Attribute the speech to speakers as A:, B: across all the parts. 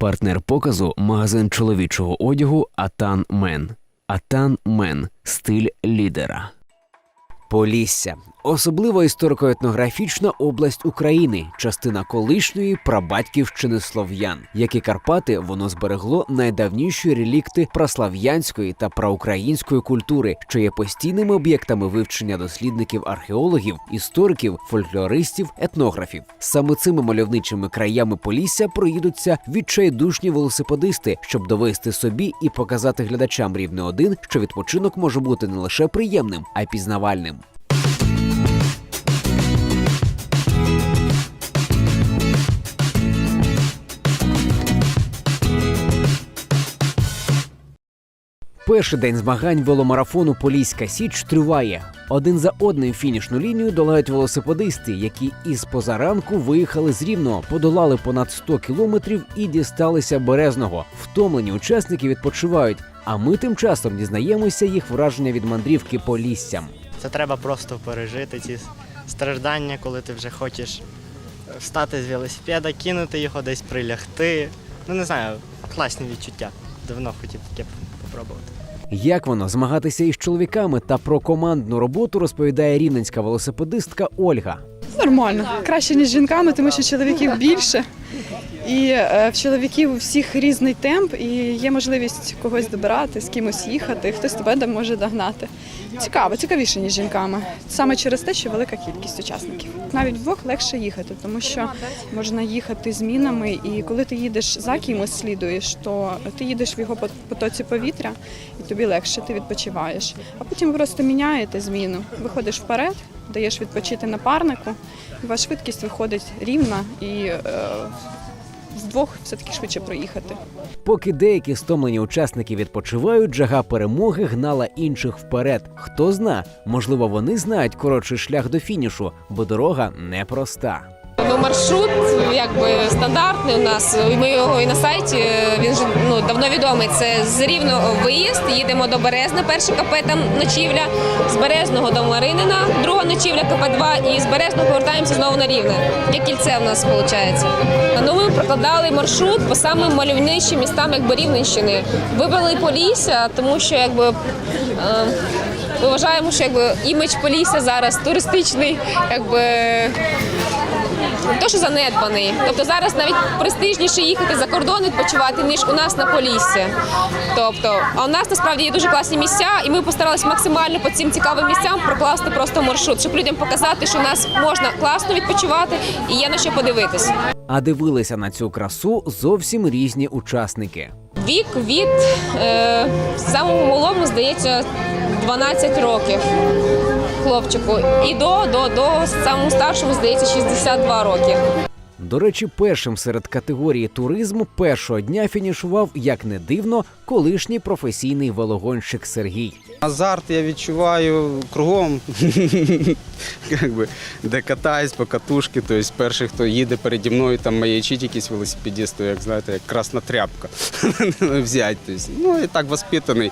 A: Партнер показу магазин чоловічого одягу Атан Мен. Атан Мен стиль лідера. Полісся особливо історико-етнографічна область України, частина колишньої прабатьківщини слов'ян. Як і Карпати, воно зберегло найдавніші релікти праслав'янської та праукраїнської культури, що є постійними об'єктами вивчення дослідників археологів, істориків, фольклористів, етнографів. Саме цими мальовничими краями Полісся проїдуться відчайдушні велосипедисти, щоб довести собі і показати глядачам рівне один, що відпочинок може бути не лише приємним, а й пізнавальним. Перший день змагань веломарафону Поліська Січ триває. Один за одним фінішну лінію долають велосипедисти, які із позаранку виїхали з Рівного, подолали понад 100 кілометрів і дісталися Березного. Втомлені учасники відпочивають. А ми тим часом дізнаємося їх враження від мандрівки Поліссям.
B: Це треба просто пережити ці страждання, коли ти вже хочеш встати з велосипеда, кинути його десь прилягти. Ну не знаю, класні відчуття. Давно хотів таке попробувати.
A: Як воно змагатися із чоловіками та про командну роботу розповідає рівненська велосипедистка Ольга.
C: Нормально, краще ніж з жінками, тому що чоловіків більше. І е, в чоловіків у всіх різний темп, і є можливість когось добирати, з кимось їхати, хтось тебе може догнати. Цікаво, цікавіше, ніж жінками. Саме через те, що велика кількість учасників. Навіть вдвох легше їхати, тому що можна їхати змінами, і коли ти їдеш за кимось слідуєш, то ти їдеш в його потоці повітря, і тобі легше, ти відпочиваєш. А потім просто міняєте зміну, виходиш вперед, даєш відпочити напарнику, і ваша швидкість виходить рівна і е, вдвох все-таки швидше проїхати.
A: Поки деякі стомлені учасники відпочивають, жага перемоги гнала інших вперед. Хто зна, можливо, вони знають коротший шлях до фінішу, бо дорога непроста.
D: Ну, маршрут якби стандартний у нас. Ми його і на сайті. Він же ну давно відомий. Це з рівного виїзд. Їдемо до Березна, перше КП там ночівля. З Березного до Маринина, друга ночівля КП 2 і з Березного повертаємося знову на рівне. Як кільце в нас виходить. Ну ми прокладали маршрут по самим мальовничим містам, якби Рівненщини. Вибрали Полісся, тому що якби. Е, ми вважаємо, що якби імідж Полісся зараз туристичний, якби не то, що занедбаний. Тобто зараз навіть престижніше їхати за кордон відпочивати, ніж у нас на Поліссі. Тобто, а у нас насправді є дуже класні місця, і ми постаралися максимально по цим цікавим місцям прокласти просто маршрут, щоб людям показати, що у нас можна класно відпочивати і є на що подивитись.
A: А дивилися на цю красу зовсім різні учасники.
D: Вік від е, самому малому, здається, 12 років хлопчику. І до, до, до самому старшому, здається, 62 роки.
A: До речі, першим серед категорії туризму першого дня фінішував, як не дивно, колишній професійний велогонщик Сергій.
E: Азарт я відчуваю кругом, де катаюсь по катушки. Тобто перший, хто їде переді мною, там маячить якийсь велосипедист, то, як знаєте, як красна тряпка взять. Тобто, ну і так воспитаний.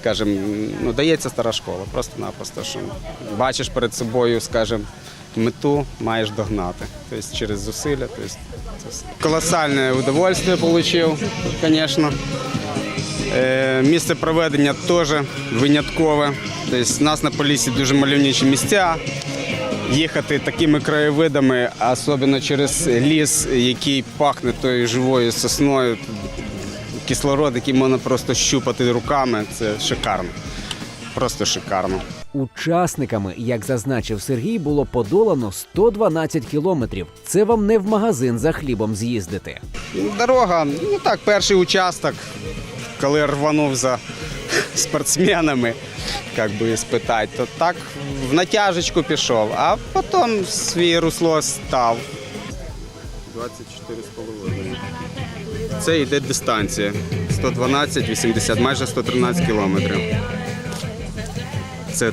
E: Скажем, ну дається стара школа, просто-напросто, що бачиш перед собою, скажем, мету маєш догнати. Тобто через зусилля. Тобто, колосальне удовольствие отримав, звісно. Е, Місце проведення теж виняткове. Тобто, у нас на полісі дуже мальовничі місця. Їхати такими краєвидами, особливо через ліс, який пахне тою живою сосною, кислород, який можна просто щупати руками, це шикарно. Просто шикарно.
A: Учасниками, як зазначив Сергій, було подолано 112 кілометрів. Це вам не в магазин за хлібом з'їздити.
E: Дорога, ну так, перший участок, коли рванув за спортсменами, як би спитати, то так в натяжечку пішов, а потім свій русло став. 24,5. Це йде дистанція. 112, 80, майже 113 кілометрів. Це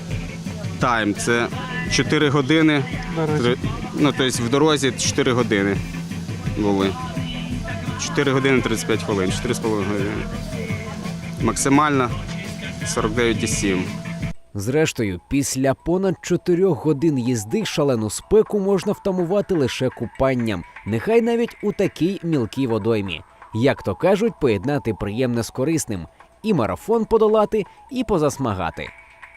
E: тайм, це 4 години. Ну, тобто в дорозі 4 години були. 4 години 35 хвилин, 4,5 години. Максимально 49,7.
A: Зрештою, після понад 4 годин їзди шалену спеку можна втамувати лише купанням, нехай навіть у такій мілкій водоймі. Як то кажуть, поєднати приємне з корисним і марафон подолати, і позасмагати.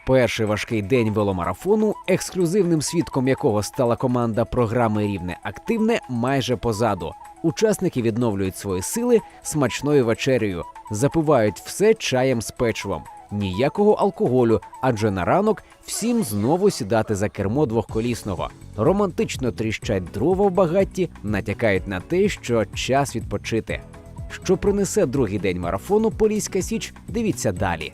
A: Перший важкий день веломарафону, ексклюзивним свідком якого стала команда програми Рівне Активне, майже позаду. Учасники відновлюють свої сили смачною вечерею, запивають все чаєм з печивом. Ніякого алкоголю, адже на ранок всім знову сідати за кермо двохколісного. Романтично тріщать дрова в багатті, натякають на те, що час відпочити. Що принесе другий день марафону Поліська Січ, дивіться далі.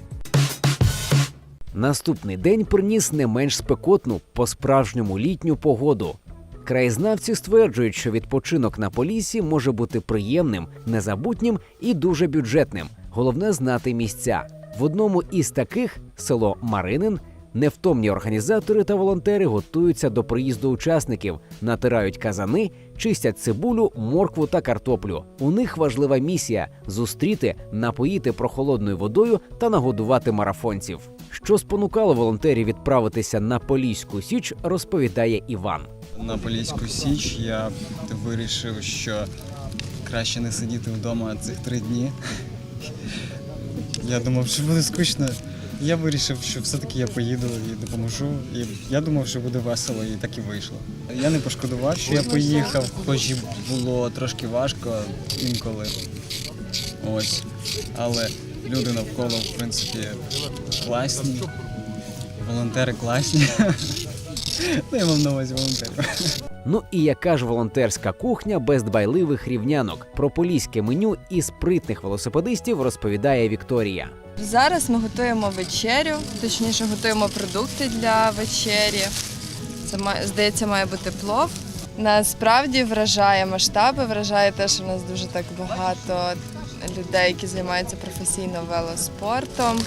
A: Наступний день приніс не менш спекотну, по-справжньому літню погоду. Краєзнавці стверджують, що відпочинок на полісі може бути приємним, незабутнім і дуже бюджетним. Головне знати місця. В одному із таких село Маринин. Невтомні організатори та волонтери готуються до приїзду учасників, натирають казани, чистять цибулю, моркву та картоплю. У них важлива місія зустріти, напоїти прохолодною водою та нагодувати марафонців. Що спонукало волонтерів відправитися на Поліську Січ, розповідає Іван.
F: На Поліську Січ я вирішив, що краще не сидіти вдома цих три дні. Я думав, що буде скучно. Я вирішив, що все-таки я поїду і допоможу. І я думав, що буде весело, і так і вийшло. Я не пошкодував, що я поїхав, хоч і було трошки важко інколи. Ось. Але люди навколо, в принципі, класні, волонтери класні. Ну, я мав на увазі волонтерів.
A: Ну і яка ж волонтерська кухня без дбайливих рівнянок? Про поліське меню і спритних велосипедистів розповідає Вікторія.
G: Зараз ми готуємо вечерю, точніше готуємо продукти для вечері. Це здається, має бути плов. Насправді вражає масштаби, вражає те, що в нас дуже так багато людей, які займаються професійно велоспортом,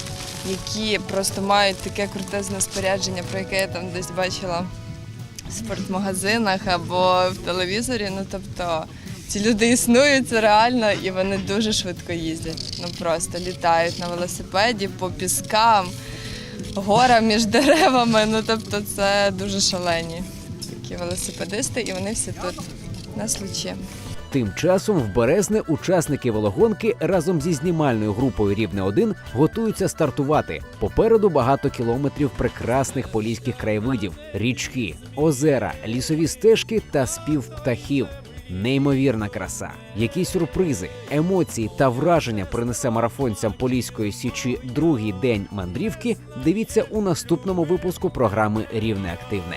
G: які просто мають таке крутезне спорядження, про яке я там десь бачила в спортмагазинах або в телевізорі. Ну тобто ці люди існують, це реально, і вони дуже швидко їздять. Ну просто літають на велосипеді по піскам, горам між деревами. Ну тобто це дуже шалені такі велосипедисти, і вони всі тут на случі.
A: Тим часом в Березне учасники велогонки разом зі знімальною групою Рівне 1 готуються стартувати. Попереду багато кілометрів прекрасних поліських краєвидів, річки, озера, лісові стежки та спів птахів. Неймовірна краса, які сюрпризи, емоції та враження принесе марафонцям Поліської січі другий день мандрівки. Дивіться у наступному випуску програми Рівне Активне.